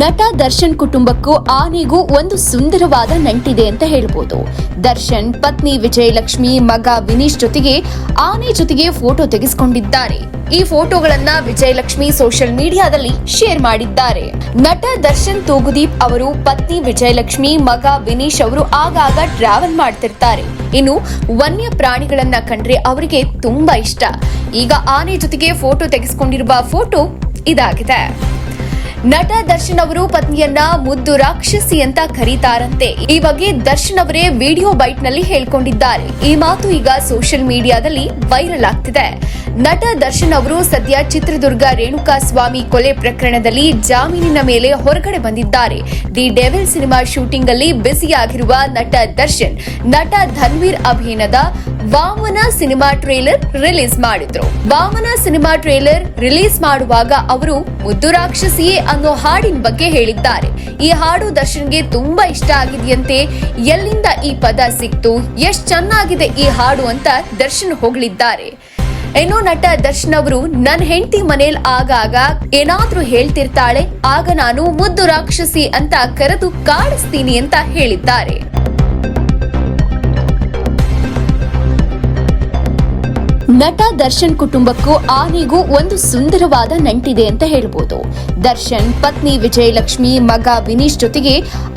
ನಟ ದರ್ಶನ್ ಕುಟುಂಬಕ್ಕೂ ಆನೆಗೂ ಒಂದು ಸುಂದರವಾದ ನಂಟಿದೆ ಅಂತ ಹೇಳ್ಬೋದು. ದರ್ಶನ್, ಪತ್ನಿ ವಿಜಯಲಕ್ಷ್ಮಿ, ಮಗ ವಿನೀಶ್ ಜೊತೆಗೆ ಆನೆ ಜೊತೆಗೆ ಫೋಟೋ ತೆಗೆಸಿಕೊಂಡಿದ್ದಾರೆ. ಈ ಫೋಟೋಗಳನ್ನ ವಿಜಯಲಕ್ಷ್ಮಿ ಸೋಷಿಯಲ್ ಮೀಡಿಯಾದಲ್ಲಿ ಶೇರ್ ಮಾಡಿದ್ದಾರೆ. ನಟ ದರ್ಶನ್ ತೂಗುದೀಪ್ ಅವರು, ಪತ್ನಿ ವಿಜಯಲಕ್ಷ್ಮಿ, ಮಗ ವಿನೀಶ್ ಅವರು ಆಗಾಗ ಟ್ರಾವೆಲ್ ಮಾಡ್ತಿರ್ತಾರೆ. ಇನ್ನು ವನ್ಯ ಪ್ರಾಣಿಗಳನ್ನ ಕಂಡ್ರೆ ಅವರಿಗೆ ತುಂಬಾ ಇಷ್ಟ. ಈಗ ಆನೆ ಜೊತೆಗೆ ಫೋಟೋ ತೆಗೆಸಿಕೊಂಡಿರುವ ಫೋಟೋ ಇದಾಗಿದೆ. ನಟ ದರ್ಶನ್ ಅವರು ಪತ್ನಿಯನ್ನ ಮುದ್ದು ರಾಕ್ಷಸಿ ಅಂತ ಕರೀತಾರಂತೆ. ಈ ಬಗ್ಗೆ ದರ್ಶನ್ ಅವರೇ ವಿಡಿಯೋ ಬೈಟ್ನಲ್ಲಿ ಹೇಳ್ಕೊಂಡಿದ್ದಾರೆ. ಈ ಮಾತು ಈಗ ಸೋಷಿಯಲ್ ಮೀಡಿಯಾದಲ್ಲಿ ವೈರಲ್ ಆಗ್ತಿದೆ. ನಟ ದರ್ಶನ್ ಅವರು ಸದ್ಯ ಚಿತ್ರದುರ್ಗ ರೇಣುಕಾ ಸ್ವಾಮಿ ಕೊಲೆ ಪ್ರಕರಣದಲ್ಲಿ ಜಾಮೀನಿನ ಮೇಲೆ ಹೊರಗಡೆ ಬಂದಿದ್ದಾರೆ. ದಿ ಡೆವಿಲ್ ಸಿನಿಮಾ ಶೂಟಿಂಗ್ ಅಲ್ಲಿ ಬ್ಯುಸಿಯಾಗಿರುವ ನಟ ದರ್ಶನ್, ನಟ ಧನ್ವೀರ್ ಅಭಿನದ ವಾಮನ ಸಿನಿಮಾ ಟ್ರೇಲರ್ ರಿಲೀಸ್ ಮಾಡಿದ್ರು. ವಾಮನ ಸಿನಿಮಾ ಟ್ರೇಲರ್ ರಿಲೀಸ್ ಮಾಡುವಾಗ ಅವರು ಮುದ್ದು ರಾಕ್ಷಸಿಯೇ ಅನ್ನೋ ಹಾಡಿನ ಬಗ್ಗೆ ಹೇಳಿದ್ದಾರೆ. ಈ ಹಾಡು ದರ್ಶನ್ಗೆ ತುಂಬಾ ಇಷ್ಟ ಆಗಿದೆಯಂತೆ, ಎಲ್ಲಿಂದ ಈ ಪದ ಸಿಕ್ತು, ಎಷ್ಟು ಚೆನ್ನಾಗಿದೆ ಈ ಹಾಡು ಅಂತ ದರ್ಶನ್ ಹೊಗಳಿದ್ದಾರೆ. ಏನೋ ನಟ ದರ್ಶನ್ ಅವರು ನನ್ನ ಹೆಂಡತಿ ಮನೇಲಿ ಆಗಾಗ ಏನಾದ್ರೂ ಹೇಳ್ತಿರ್ತಾಳೆ, ಆಗ ನಾನು ಮುದ್ದು ರಾಕ್ಷಸಿ ಅಂತ ಕರೆದು ಕಾಡಿಸ್ತೀನಿ ಅಂತ ಹೇಳಿದ್ದಾರೆ. ನಟ ದರ್ಶನ್ ಕುಟುಂಬಕ್ಕೂ ಆನೆಗೂ ಒಂದು ಸುಂದರವಾದ ನಂಟಿದೆ ಅಂತ ಹೇಳ್ಬೋದು. ದರ್ಶನ್, ಪತ್ನಿ ವಿಜಯಲಕ್ಷ್ಮಿ, ಮಗ ವಿನೀಶ್ ಜೊತೆಗೆ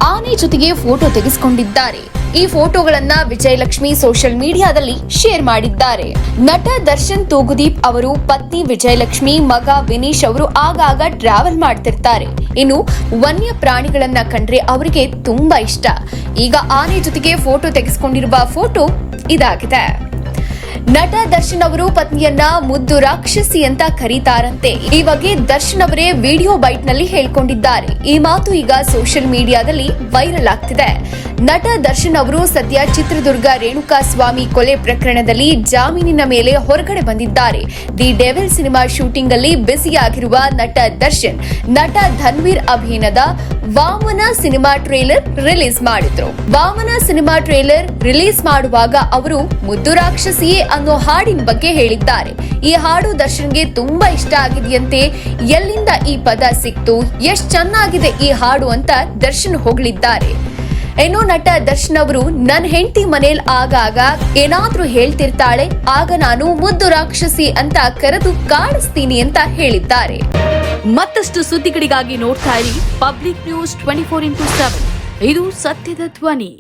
ಆನೆ ಜೊತೆಗೆ ಫೋಟೋ ತೆಗೆಸಿಕೊಂಡಿದ್ದಾರೆ. ಈ ಫೋಟೋಗಳನ್ನ ವಿಜಯಲಕ್ಷ್ಮಿ ಸೋಷಿಯಲ್ ಮೀಡಿಯಾದಲ್ಲಿ ಶೇರ್ ಮಾಡಿದ್ದಾರೆ. ನಟ ದರ್ಶನ್ ತೂಗುದೀಪ್ ಅವರು, ಪತ್ನಿ ವಿಜಯಲಕ್ಷ್ಮಿ, ಮಗ ವಿನೀಶ್ ಅವರು ಆಗಾಗ ಟ್ರಾವೆಲ್ ಮಾಡ್ತಿರ್ತಾರೆ. ಇನ್ನು ವನ್ಯ ಪ್ರಾಣಿಗಳನ್ನ ಕಂಡ್ರೆ ಅವರಿಗೆ ತುಂಬಾ ಇಷ್ಟ. ಈಗ ಆನೆ ಜೊತೆಗೆ ಫೋಟೋ ತೆಗೆಸಿಕೊಂಡಿರುವ ಫೋಟೋ ಇದಾಗಿದೆ. ನಟ ದರ್ಶನ್ ಅವರು ಪತ್ನಿಯನ್ನ ಮುದ್ದು ರಾಕ್ಷಸಿ ಅಂತ ಕರೀತಾರಂತೆ. ಈ ಬಗ್ಗೆ ದರ್ಶನ್ ಅವರೇ ವಿಡಿಯೋ ಬೈಟ್ನಲ್ಲಿ ಹೇಳ್ಕೊಂಡಿದ್ದಾರೆ. ಈ ಮಾತು ಈಗ ಸೋಷಿಯಲ್ ಮೀಡಿಯಾದಲ್ಲಿ ವೈರಲ್ ಆಗ್ತಿದೆ. ನಟ ದರ್ಶನ್ ಅವರು ಸದ್ಯ ಚಿತ್ರದುರ್ಗ ರೇಣುಕಾ ಸ್ವಾಮಿ ಕೊಲೆ ಪ್ರಕರಣದಲ್ಲಿ ಜಾಮೀನಿನ ಮೇಲೆ ಹೊರಗಡೆ ಬಂದಿದ್ದಾರೆ. ದಿ ಡೆವಿಲ್ ಸಿನಿಮಾ ಶೂಟಿಂಗ್ ಅಲ್ಲಿ ಬ್ಯುಸಿಯಾಗಿರುವ ನಟ ದರ್ಶನ್, ನಟ ಧನ್ವೀರ್ ಅಭಿನಯದ ವಾಮನ ಸಿನಿಮಾ ಟ್ರೇಲರ್ ರಿಲೀಸ್ ಮಾಡಿದ್ರು. ವಾಮನ ಸಿನಿಮಾ ಟ್ರೇಲರ್ ರಿಲೀಸ್ ಮಾಡುವಾಗ ಅವರು ಮುದ್ದು ರಾಕ್ಷಸಿಯೇ ಅನ್ನೋ ಹಾಡಿನ ಬಗ್ಗೆ ಹೇಳಿದ್ದಾರೆ. ಈ ಹಾಡು ದರ್ಶನ್ಗೆ ತುಂಬಾ ಇಷ್ಟ ಆಗಿದೆಯಂತೆ. ಎಲ್ಲಿಂದ ಈ ಪದ ಸಿಕ್ತು? ಎಷ್ಟು ಚೆನ್ನಾಗಿದೆ ಈ ಹಾಡು ಅಂತ ದರ್ಶನ್ ಹೊಗಳಿದ್ದಾರೆ. ಏನೋ ನಟ ದರ್ಶನ್ ಅವರು ನನ್ನ ಹೆಂಡತಿ ಮನೇಲಿ ಆಗಾಗ ಏನಾದ್ರೂ ಹೇಳ್ತಿರ್ತಾಳೆ, ಆಗ ನಾನು ಮುದ್ದು ರಾಕ್ಷಸಿ ಅಂತ ಕರೆದು ಕಾಡಿಸ್ತೀನಿ ಅಂತ ಹೇಳಿದ್ದಾರೆ. ಮತ್ತಷ್ಟು ಸುದ್ದಿಗಳಿಗಾಗಿ ನೋಡ್ತಾ ಇರಿ Public News twenty four into seven. ಇದು ಸತ್ಯದ ಧ್ವನಿ.